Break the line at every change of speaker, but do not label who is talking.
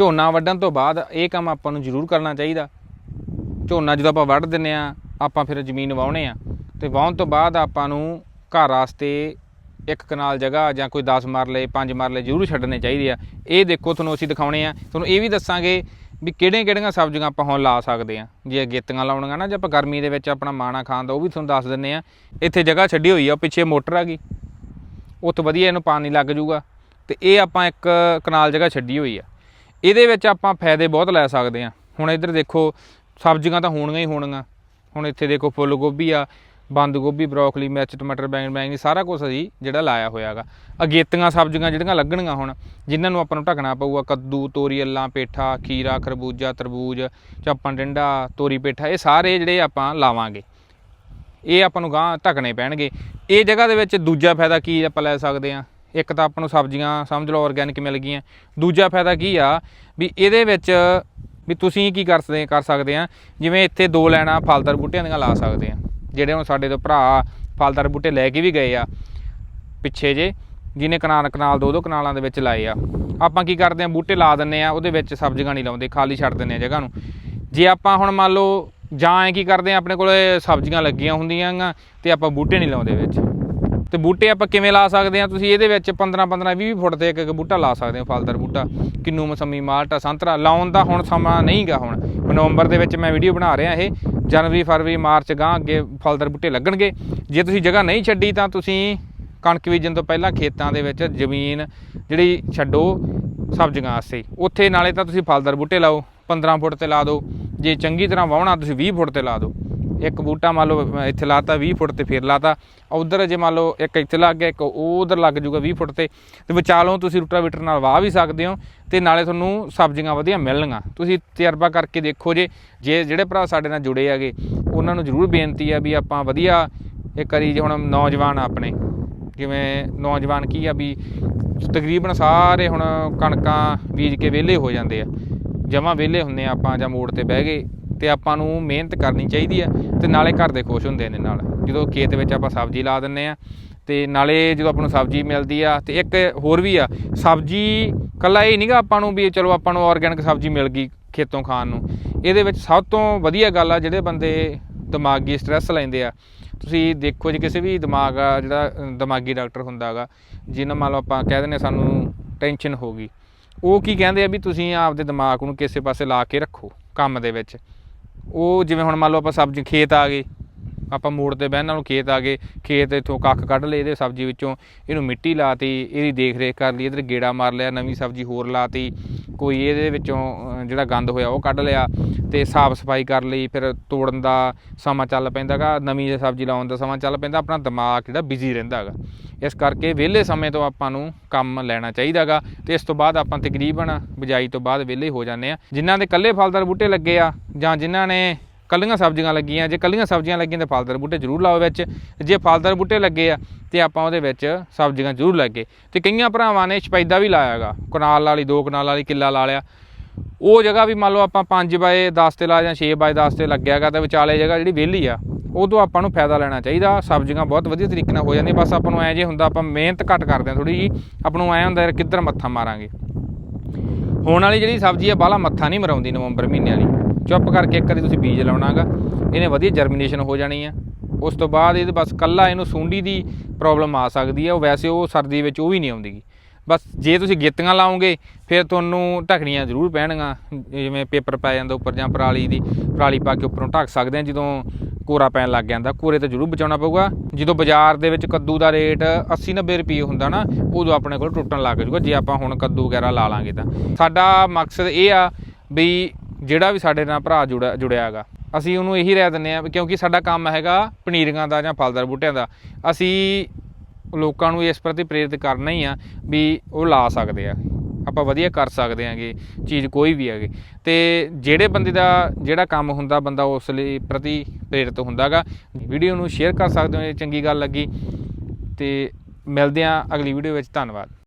ਝੋਨਾ ਵੱਢਣ ਤੋਂ ਬਾਅਦ ਇਹ ਕੰਮ ਆਪਾਂ ਨੂੰ ਜ਼ਰੂਰ ਕਰਨਾ ਚਾਹੀਦਾ। ਝੋਨਾ ਜਦੋਂ ਆਪਾਂ ਵੱਢ ਦਿੰਨੇ ਆ ਆਪਾਂ ਫਿਰ ਜ਼ਮੀਨ ਵਾਹੁਣੇ ਆ ਤੇ ਵਾਹੁਣ ਤੋਂ ਬਾਅਦ ਆਪਾਂ ਨੂੰ ਘਰ ਵਾਸਤੇ ਇੱਕ ਕਨਾਲ ਜਗ੍ਹਾ ਜਾਂ ਕੋਈ 10 ਮਰਲੇ 5 ਮਰਲੇ ਜ਼ਰੂਰ ਛੱਡਣੇ ਚਾਹੀਦੇ ਆ। ਇਹ ਦੇਖੋ ਤੁਹਾਨੂੰ ਅਸੀਂ ਦਿਖਾਉਣੇ ਆ। ਤੁਹਾਨੂੰ ਇਹ ਵੀ ਦੱਸਾਂਗੇ ਵੀ ਕਿਹੜੀਆਂ ਕਿਹੜੀਆਂ ਸਬਜ਼ੀਆਂ ਆਪਾਂ ਹੁਣ ਲਾ ਸਕਦੇ ਆ ਜੇ ਗੇਤੀਆਂ ਲਾਉਣੀਆਂ ਨਾ, ਜੇ ਆਪਾਂ ਗਰਮੀ ਦੇ ਵਿੱਚ ਆਪਣਾ ਮਾਣਾ ਖਾਣ ਦਾ, ਉਹ ਵੀ ਤੁਹਾਨੂੰ ਦੱਸ ਦਿੰਨੇ ਆ ਇੱਥੇ ਜਗ੍ਹਾ ਛੱਡੀ ਹੋਈ ਆ ਪਿੱਛੇ ਮੋਟਰ ਆ ਗਈ। ਉੱਥੇ ਵਧੀਆ ਇਹਨੂੰ ਪਾਣੀ ਲੱਗ ਜਾਊਗਾ ਤੇ ਇਹ ਆਪਾਂ ਇੱਕ ਕਨਾਲ ਜਗ੍ਹਾ ਛੱਡੀ ਹੋਈ ਆ। ਇਹਦੇ ਵਿੱਚ ਆਪਾਂ ਫਾਇਦੇ ਬਹੁਤ ਲੈ ਸਕਦੇ ਆ ਹੁਣ ਇੱਧਰ ਦੇਖੋ, ਸਬਜ਼ੀਆਂ ਤਾਂ ਹੋਣਗੀਆਂ ਹੀ ਹੋਣਗੀਆਂ ਹੁਣ ਇੱਥੇ ਦੇਖੋ ਫੁੱਲ ਗੋਭੀ ਆ, ਬੰਦ ਗੋਭੀ, ਬਰੋਕਲੀ, ਮਿਰਚ, ਟਮਾਟਰ ਬੈਂਗਣ ਬੈਂਗਣੀ ਸਾਰਾ ਕੁਝ ਅਸੀਂ ਜਿਹੜਾ ਲਾਇਆ ਹੋਇਆਗਾ ਅਗੇਤੀਆਂ ਸਬਜ਼ੀਆਂ ਜਿਹੜੀਆਂ ਲੱਗਣਗੀਆਂ ਹੁਣ, ਜਿਨ੍ਹਾਂ ਨੂੰ ਆਪਾਂ ਨੂੰ ਢੱਕਣਾ ਪਊਗਾ, ਕੱਦੂ, ਤੋਰੀ, ਅੱਲਾਂ, ਪੇਠਾ, ਖੀਰਾ, ਖਰਬੂਜਾ, ਤਰਬੂਜ, ਚੱਪਣ ਡਿੰਡਾ ਤੋਰੀ, ਪੇਠਾ, ਇਹ ਸਾਰੇ ਜਿਹੜੇ ਆਪਾਂ ਲਾਵਾਂਗੇ। ਇਹ ਆਪਾਂ ਨੂੰ ਗਾਂ ਢੱਕਣੇ ਪੈਣਗੇ। ਇਹ ਜਗ੍ਹਾ ਦੇ ਵਿੱਚ ਦੂਜਾ ਫਾਇਦਾ ਕੀ ਆਪਾਂ ਲੈ ਸਕਦੇ ਆ ਇੱਕ ਤਾਂ ਆਪਾਂ ਨੂੰ ਸਬਜ਼ੀਆਂ ਸਮਝ ਲਓ ਆਰਗੈਨਿਕ ਮਿਲ ਗਈਆਂ। ਦੂਜਾ ਫਾਇਦਾ ਕੀ ਆ ਵੀ ਇਹਦੇ ਵਿੱਚ ਵੀ ਤੁਸੀਂ ਕੀ ਕਰ ਸਕਦੇ ਕਰ ਸਕਦੇ ਆ, ਜਿਵੇਂ ਇੱਥੇ ਦੋ ਲੈਣਾ ਫਲਦਾਰ ਬੂਟਿਆਂ ਦੀਆਂ ਲਾ ਸਕਦੇ ਆ, ਜਿਹੜੇ ਹੁਣ ਸਾਡੇ ਤੋਂ ਭਰਾ ਫਲਦਾਰ ਬੂਟੇ ਲੈ ਕੇ ਵੀ ਗਏ ਆ ਪਿੱਛੇ ਜੇ, ਜਿਹਨੇ ਕਨਾਲ ਕਨਾਲ ਦੋ ਦੋ ਕਨਾਲਾਂ ਦੇ ਵਿੱਚ ਲਾਏ ਆ। ਆਪਾਂ ਕੀ ਕਰਦੇ ਆ, ਬੂਟੇ ਲਾ ਦਿੰਨੇ ਆ, ਉਹਦੇ ਵਿੱਚ ਸਬਜ਼ੀਆਂ ਨਹੀਂ ਲਾਉਂਦੇ, ਖਾਲੀ ਛੱਡ ਦਿੰਨੇ ਆ ਜਗ੍ਹਾ ਨੂੰ। ਜੇ ਆਪਾਂ ਹੁਣ ਮੰਨ ਲਓ ਜਾਂ ਐ ਕੀ ਕਰਦੇ ਆ, ਆਪਣੇ ਕੋਲੇ ਸਬਜ਼ੀਆਂ ਲੱਗੀਆਂ ਹੁੰਦੀਆਂ ਗਾ ਤੇ ਆਪਾਂ ਬੂਟੇ ਨਹੀਂ ਲਾਉਂਦੇ ਵਿੱਚ। ਤੇ ਬੂਟੇ ਆਪਾਂ ਕਿਵੇਂ ਲਾ ਸਕਦੇ ਆ ਤੁਸੀਂ ਇਹਦੇ ਵਿੱਚ 15 15 20 ਫੁੱਟ ਤੇ ਇੱਕ ਇੱਕ ਬੂਟਾ ਲਾ ਸਕਦੇ ਹੋ, ਫਲਦਾਰ ਬੂਟਾ। ਕਿੰਨੂ ਮਸੰਮੀ ਮਾਲਟਾ ਸੰਤਰਾ, ਲਾਉਣ ਦਾ ਹੁਣ ਸਮਾਂ ਨਹੀਂਗਾ ਹੁਣ। ਨਵੰਬਰ ਦੇ ਵਿੱਚ ਮੈਂ ਵੀਡੀਓ ਬਣਾ ਰਿਹਾ ਇਹ। ਜਨਵਰੀ, ਫਰਵਰੀ, ਮਾਰਚ ਗਾਂ ਅੱਗੇ ਫਲਦਾਰ ਬੂਟੇ ਲੱਗਣਗੇ। ਜੇ ਤੁਸੀਂ ਜਗ੍ਹਾ ਨਹੀਂ ਛੱਡੀ ਤਾਂ ਤੁਸੀਂ ਕਣਕ ਬੀਜਣ ਤੋਂ ਪਹਿਲਾਂ ਖੇਤਾਂ ਦੇ ਵਿੱਚ ਜ਼ਮੀਨ ਜਿਹੜੀ ਛੱਡੋ, ਸਬਜ਼ੀਆਂ ਵਾਸਤੇ। ਉੱਥੇ ਨਾਲੇ ਤਾਂ ਤੁਸੀਂ ਫਲਦਾਰ ਬੂਟੇ ਲਾਓ 15 ਫੁੱਟ ਤੇ ਲਾ ਦਿਓ। ਜੇ ਚੰਗੀ ਤਰ੍ਹਾਂ ਵਾਹਣਾ, ਤੁਸੀਂ 20 ਫੁੱਟ ਤੇ ਲਾ ਦਿਓ। ਇੱਕ ਬੂਟਾ ਮੰਨ ਲਓ, ਅਹ, ਇੱਥੇ ਲਾਤਾ 20 ਫੁੱਟ ਤੇ ਫਿਰ ਲਾਤਾ। ਉਧਰ ਜੇ ਮੰਨ ਲਓ, ਇੱਕ ਇੱਥੇ ਲੱਗ ਗਿਆ, ਇੱਕ ਉਧਰ ਲੱਗ ਜੂਗਾ 20 ਫੁੱਟ ਤੇ। ਤੇ ਵਿਚਾਲੋਂ ਤੁਸੀਂ ਰੂਟਾਵੀਟਰ ਨਾਲ ਵਾਹ ਵੀ ਸਕਦੇ ਹੋ ਤੇ ਨਾਲੇ ਤੁਹਾਨੂੰ ਸਬਜ਼ੀਆਂ ਵਧੀਆ ਮਿਲਣਗੀਆਂ। ਤੁਸੀਂ ਤਜਰਬਾ ਕਰਕੇ ਦੇਖੋ ਜੇ ਜੇ ਜਿਹੜੇ ਭਰਾ ਸਾਡੇ ਨਾਲ ਜੁੜੇ ਹੈਗੇ, ਉਹਨਾਂ ਨੂੰ ਜ਼ਰੂਰ ਬੇਨਤੀ ਆ ਵੀ ਆਪਾਂ ਵਧੀਆ ਇੱਕ ਵਾਰੀ ਜੇ ਹੁਣ ਨੌਜਵਾਨ ਆਪਣੇ ਜਿਵੇਂ ਨੌਜਵਾਨ ਕੀ ਆ ਵੀ ਤਕਰੀਬਨ ਸਾਰੇ ਹੁਣ ਕਣਕਾਂ ਬੀਜ ਕੇ ਵਿਹਲੇ ਹੋ ਜਾਂਦੇ ਆ। ਜਮਾਂ ਵਿਹਲੇ ਹੁੰਨੇ ਆ ਆਪਾਂ ਜਾਂ ਮੋੜ ਤੇ ਬਹਿ ਗਏ। ਤੇ ਆਪਾਂ ਨੂੰ ਮਿਹਨਤ ਕਰਨੀ ਚਾਹੀਦੀ ਆ ਤੇ ਨਾਲੇ ਘਰ ਦੇ ਖੁਸ਼ ਹੁੰਦੇ ਨੇ ਨਾਲ। ਜਦੋਂ ਖੇਤ ਵਿੱਚ ਆਪਾਂ ਸਬਜ਼ੀ ਲਾ ਦਿੰਨੇ ਆ ਤੇ ਨਾਲੇ ਜਦੋਂ ਆਪਾਂ ਨੂੰ ਸਬਜ਼ੀ ਮਿਲਦੀ ਆ ਤੇ ਇੱਕ ਹੋਰ ਵੀ ਆ, ਸਬਜ਼ੀ ਕੱਲਾ ਇਹ ਨਹੀਂਗਾ ਆਪਾਂ ਨੂੰ ਵੀ ਚਲੋ ਆਪਾਂ ਨੂੰ ਆਰਗੈਨਿਕ ਸਬਜ਼ੀ ਮਿਲ ਗਈ ਖੇਤੋਂ ਖਾਣ ਨੂੰ। ਇਹਦੇ ਵਿੱਚ ਸਭ ਤੋਂ ਵਧੀਆ ਗੱਲ ਆ ਜਿਹੜੇ ਬੰਦੇ ਦਿਮਾਗੀ ਸਟ੍ਰੈਸ ਲੈਂਦੇ ਆ। ਤੁਸੀਂ ਦੇਖੋ ਜੇ ਕਿਸੇ ਵੀ ਦਿਮਾਗ ਜਿਹੜਾ ਦਿਮਾਗੀ ਡਾਕਟਰ ਹੁੰਦਾਗਾ ਜਿਹਨਾਂ ਮੰਨ ਲਓ ਆਪਾਂ ਕਹਿ ਦਿੰਦੇ ਹਾਂ ਸਾਨੂੰ ਟੈਨਸ਼ਨ ਹੋ ਗਈ, ਉਹ ਕੀ ਕਹਿੰਦੇ ਆ ਵੀ ਤੁਸੀਂ ਆਪਦੇ ਦਿਮਾਗ ਨੂੰ ਕਿਸੇ ਪਾਸੇ ਲਾ ਕੇ ਰੱਖੋ ਕੰਮ ਦੇ ਵਿੱਚ। ਉਹ ਜਿਵੇਂ ਹੁਣ ਮੰਨ ਲਓ ਆਪਾਂ ਸਬਜ਼ੀ, ਖੇਤ ਆ ਗਏ, ਆਪਾਂ ਮੋੜ ਤੇ ਬਹਿਣ ਨਾਲੋਂ ਖੇਤ ਆ ਗਏ, ਖੇਤ ਇਥੋਂ ਕੱਖ ਕੱਢ ਲਏ ਇਹਦੇ ਸਬਜ਼ੀ ਵਿੱਚੋਂ, ਇਹਨੂੰ ਮਿੱਟੀ ਲਾਤੀ, ਇਹਦੀ ਦੇਖ ਰੇਖ ਕਰ ਲਈ, ਇਧਰ ਗੇੜਾ ਮਾਰ ਲਿਆ, ਨਵੀਂ ਸਬਜ਼ੀ ਹੋਰ ਲਾਤੀ ਕੋਈ ਇਹਦੇ ਵਿੱਚੋਂ ਜਿਹੜਾ ਗੰਦ ਹੋਇਆ ਉਹ ਕੱਢ ਲਿਆ ਤੇ ਸਾਫ਼ ਸਫ਼ਾਈ ਕਰ ਲਈ, ਫਿਰ ਤੋੜਨ ਦਾ ਸਮਾਂ ਚੱਲ ਪੈਂਦਾਗਾ ਨਵੀਂ ਸਬਜ਼ੀ ਲਾਉਣ ਦਾ ਸਮਾਂ ਚੱਲ ਪੈਂਦਾ, ਆਪਣਾ ਦਿਮਾਗ ਜਿਹੜਾ ਬਿਜ਼ੀ ਰਹਿੰਦਾਗਾ ਇਸ ਕਰਕੇ ਵਿਹਲੇ ਸਮੇਂ ਤੋਂ ਆਪਾਂ ਨੂੰ ਕੰਮ ਲੈਣਾ ਚਾਹੀਦਾਗਾ ਤੇ ਇਸ ਤੋਂ ਬਾਅਦ ਆਪਾਂ ਤਕਰੀਬਨ ਬਿਜਾਈ ਤੋਂ ਬਾਅਦ ਵਿਹਲੇ ਹੋ ਜਾਂਦੇ ਆ ਜਿਨ੍ਹਾਂ ਦੇ ਕੱਲੇ ਫਲਦਾਰ ਬੂਟੇ ਲੱਗੇ ਆ ਜਾਂ ਜਿਨ੍ਹਾਂ ਨੇ ਕੱਲੀਆਂ ਸਬਜ਼ੀਆਂ ਲੱਗੀਆਂ, ਜੇ ਕੱਲੀਆਂ ਸਬਜ਼ੀਆਂ ਲੱਗੀਆਂ ਤਾਂ ਫਲਦਾਰ ਬੂਟੇ ਜ਼ਰੂਰ ਲਾਓ ਵਿੱਚ। ਜੇ ਫਲਦਾਰ ਬੂਟੇ ਲੱਗੇ ਆ ਤੇ ਆਪਾਂ ਉਹਦੇ ਵਿੱਚ ਸਬਜ਼ੀਆਂ ਜ਼ਰੂਰ ਲੱਗੇ ਤੇ ਕਈਆਂ ਭਰਾਵਾਂ ਨੇ ਸਪੈਦਾ ਵੀ ਲਾਇਆਗਾ ਕਨਾਲ ਵਾਲੀ, ਦੋ ਕਨਾਲ ਵਾਲੀ, ਕਿੱਲਾ ਲਾ ਲਿਆ। ਉਹ ਜਗ੍ਹਾ ਵੀ ਮੰਨ ਲਓ ਆਪਾਂ 5 ਬਾਏ 10 ਤੇ ਲਾ ਜਾਂ 6 ਬਾਏ 10 ਤੇ ਲੱਗਿਆਗਾ ਤਾਂ ਵਿਚਾਲੇ ਜਗ੍ਹਾ ਜਿਹੜੀ ਵਿਹਲੀ ਆ, ਉਦੋਂ ਆਪਾਂ ਨੂੰ ਫਾਇਦਾ ਲੈਣਾ ਚਾਹੀਦਾ। ਸਬਜ਼ੀਆਂ ਬਹੁਤ ਵਧੀਆ ਤਰੀਕੇ ਨਾਲ ਹੋ ਜਾਂਦੀਆਂ, ਬਸ ਆਪਾਂ ਨੂੰ ਐ ਜੇ ਹੁੰਦਾ ਆਪਾਂ ਮਿਹਨਤ ਘੱਟ ਕਰਦੇ ਹਾਂ ਥੋੜੀ ਜੀ ਆਪਾਂ ਨੂੰ ਐ ਹੁੰਦਾ ਯਾਰ ਕਿੱਧਰ ਮੱਥਾ ਮਾਰਾਂਗੇ। ਹੋਣ ਵਾਲੀ ਜਿਹੜੀ ਸਬਜ਼ੀ ਆ, ਬਾਹਲਾ ਮੱਥਾ ਨਹੀਂ ਮਰਾਉਂਦੀ ਨਵੰਬਰ ਮਹੀਨੇ ਵਾਲੀ। ਚੁੱਪ ਕਰਕੇ ਇੱਕ ਵਾਰੀ ਤੁਸੀਂ ਬੀਜ ਲਾਉਣਾਗਾ। ਇਹਨੇ ਵਧੀਆ ਜਰਮੀਨੇਸ਼ਨ ਹੋ ਜਾਣੀ ਆ। ਉਸ ਤੋਂ ਬਾਅਦ ਇਹਦੇ ਬਸ ਕੱਲਾ ਇਹਨੂੰ ਸੁੰਡੀ ਦੀ ਪ੍ਰੋਬਲਮ ਆ ਸਕਦੀ ਹੈ ਉਹ ਵੈਸੇ ਉਹ ਸਰਦੀ ਵਿੱਚ ਉਹ ਵੀ ਨਹੀਂ ਆਉਂਦੀਗੀ ਬਸ ਜੇ ਤੁਸੀਂ ਗੇਤੀਆਂ ਲਾਓਗੇ, ਫਿਰ ਤੁਹਾਨੂੰ ਢੱਕਣੀਆਂ ਜ਼ਰੂਰ ਪੈਣਗੀਆਂ। ਜਿਵੇਂ ਪੇਪਰ ਪੈ ਜਾਂਦਾ ਉੱਪਰ ਜਾਂ ਪਰਾਲੀ ਦੀ, ਪਰਾਲੀ ਪਾ ਕੇ ਉੱਪਰੋਂ ਢੱਕ ਸਕਦੇ ਆ। ਜਦੋਂ ਕੋਰਾ ਪੈਣ ਲੱਗ ਜਾਂਦਾ, ਕੋਰੇ ਤੇ ਜ਼ਰੂਰ ਬਚਾਉਣਾ ਪਊਗਾ। ਜਦੋਂ ਬਾਜ਼ਾਰ ਦੇ ਵਿੱਚ ਕੱਦੂ ਦਾ ਰੇਟ 80 90 ਰੁਪਏ ਹੁੰਦਾ ਨਾ, ਉਦੋਂ ਆਪਣੇ ਕੋਲ ਟੁੱਟਣ ਲੱਗ ਜਾਊਗਾ। ਜੇ ਆਪਾਂ ਹੁਣ ਕੱਦੂ ਵਗੈਰਾ ਲਾ ਲਾਂਗੇ ਤਾਂ। ਸਾਡਾ ਮਕਸਦ ਇਹ ਆ ਵੀ ਜਿਹੜਾ ਵੀ ਸਾਡੇ ਨਾਲ ਭਰਾ ਜੁੜਿਆ ਜੁੜਿਆ ਹੈਗਾ, ਅਸੀਂ ਉਹਨੂੰ ਇਹੀ ਰਹਿ ਦਿੰਦੇ ਆ ਕਿਉਂਕਿ ਸਾਡਾ ਕੰਮ ਹੈਗਾ ਪਨੀਰੀਆਂ ਦਾ ਜਾਂ ਫਲਦਾਰ ਬੂਟਿਆਂ ਦਾ। ਅਸੀਂ ਲੋਕਾਂ ਨੂੰ ਇਸ ਪ੍ਰਤੀ ਪ੍ਰੇਰਿਤ ਕਰਨਾ ਹੀ ਆ ਵੀ ਉਹ ਲਾ ਸਕਦੇ ਆ। ਆਪਾਂ ਵਧੀਆ ਕਰ ਸਕਦੇ ਆਂਗੇ, ਚੀਜ਼ ਕੋਈ ਵੀ ਹੈਗੇ। ਤੇ ਜਿਹੜੇ ਬੰਦੇ ਦਾ ਜਿਹੜਾ ਕੰਮ ਹੁੰਦਾ, ਬੰਦਾ ਉਸ ਲਈ ਪ੍ਰਤੀ ਪ੍ਰੇਰਿਤ ਹੁੰਦਾਗਾ ਵੀਡੀਓ ਨੂੰ ਸ਼ੇਅਰ ਕਰ ਸਕਦੇ ਹੋ ਜੇ ਚੰਗੀ ਗੱਲ ਲੱਗੀ। ਤੇ ਮਿਲਦੇ ਆਂ ਅਗਲੀ ਵੀਡੀਓ ਵਿੱਚ। ਧੰਨਵਾਦ।